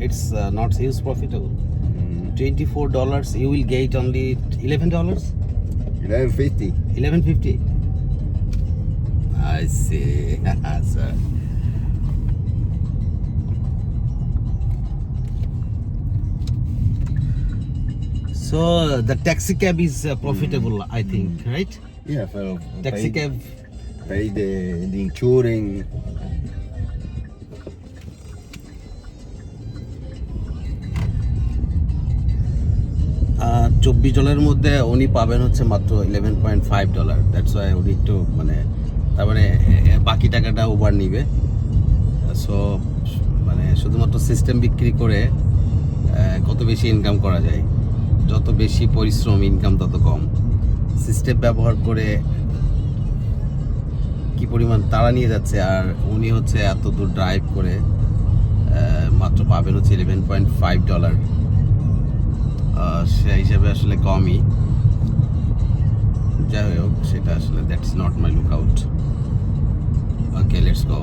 it's uh, not huge profitable. Mm, Twenty-four dollars, you will get only eleven dollars, 1150. eleven fifty. I see, sir. So the taxi cab is uh, profitable, I think, right? Yeah, for Taxi pay, cab. pay the, the insurance. চব্বিশ ডলারের মধ্যে উনি পাবেন হচ্ছে মাত্র eleven point five dollar that's why উনি একটু মানে তার মানে বাকি টাকাটা ওভার নিবে। সো মানে শুধুমাত্র সিস্টেম বিক্রি করে কত বেশি ইনকাম করা যায়। যত বেশি পরিশ্রম ইনকাম তত কম। সিস্টেম ব্যবহার করে কি পরিমাণ তারা নিয়ে যাচ্ছে, আর উনি হচ্ছে এত দূর ড্রাইভ করে মাত্র পাবেন হচ্ছে ইলেভেন পয়েন্ট ফাইভ ডলার সে হিসাবে আসলে কমই। যাই হোক, সেটা আসলে that's not my lookout okay let's go